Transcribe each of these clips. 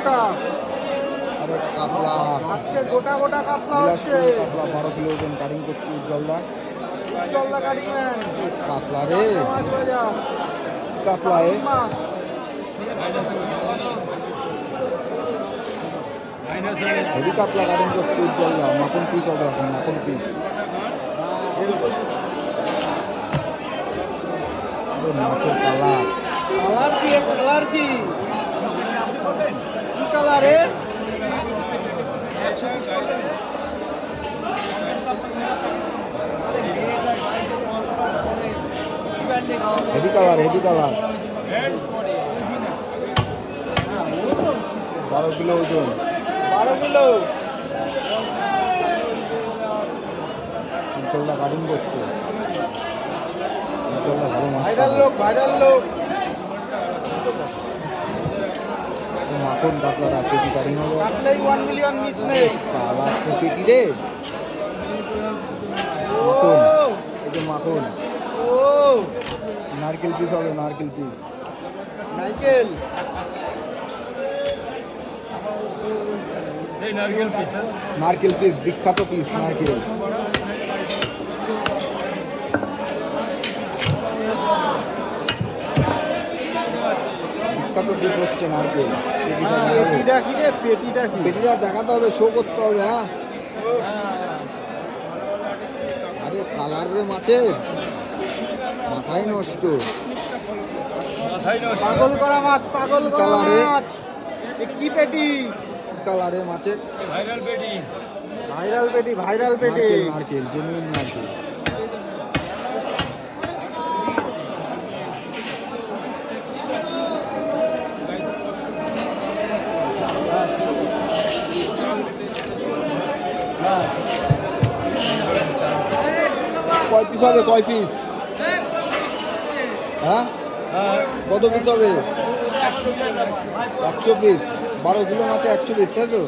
গোটা। আরে কাতলা। আজকে গোটা গোটা কাতলা হচ্ছে। কাতলা বারো কিলো ওজন কাটিং করছি উজ্জ্বলদা। কাতলা রে। কাতলা এ। হেভি কাতলা কাটিং করছি উজ্জ্বলদা। মাখন পিস হবে এখন মাখন পিস মাছের কালার কালার কি কালার কি? কালারে। হেভি কালার হেভি কালার বারো কিলো ওজন। বারো কিলো। উজ্জ্বলদা কাটিং করছে। উজ্জ্বলদা ভালো ভাইরাল। লোক ভাইরাল লোক ও মাখন কাতলাটা পেটি ওয়ান মিলিয়ন মিস নেই। সালা পেটি রে মাখন এই যে মাখন ও। নারকেল পিস হবে নারকেল পিস নাইকেল সেই নারকেল পিস নারকেল পিস বিখ্যাত পিস নারকেল। পিস হচ্ছে নারকেল পেটিটা পেটিটা পেটিটা দেখাতে হবে শো করতে হবে হ্যাঁ? আরে কালার রে মাছের মাথায় নষ্ট। মাথায় পাগল করা মাছ পাগল করা মাছ? এ কি পেটি? কালারে মাছের ভাইরাল বেডি ভাইরাল পেটি। ভাইরাল পেটি নারকেল নারকেল জেনুইন নারকেল কয় পিস হবে, কয় পিস হ্যাঁ? কত পিস হবে? একশো পিস বারো কিলো মাছে একশো পিস তাই তো?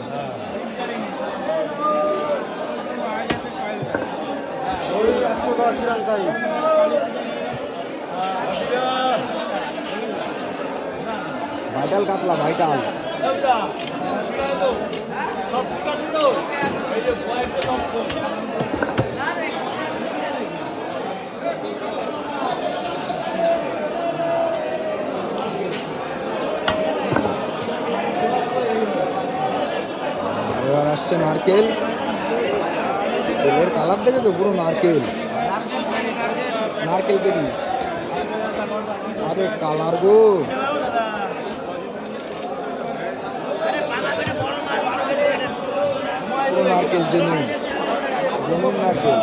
একশো দশ গ্রাম সাইজ ভাইটাল কাতলা, ভাইটাল। এবার আসছে নারকেল। তেলের কালার দেখেছ পুরো নারকেল। নারকেল পেটি। আরে কালার গো। নারকেল জেনুন জেনুন নারকেল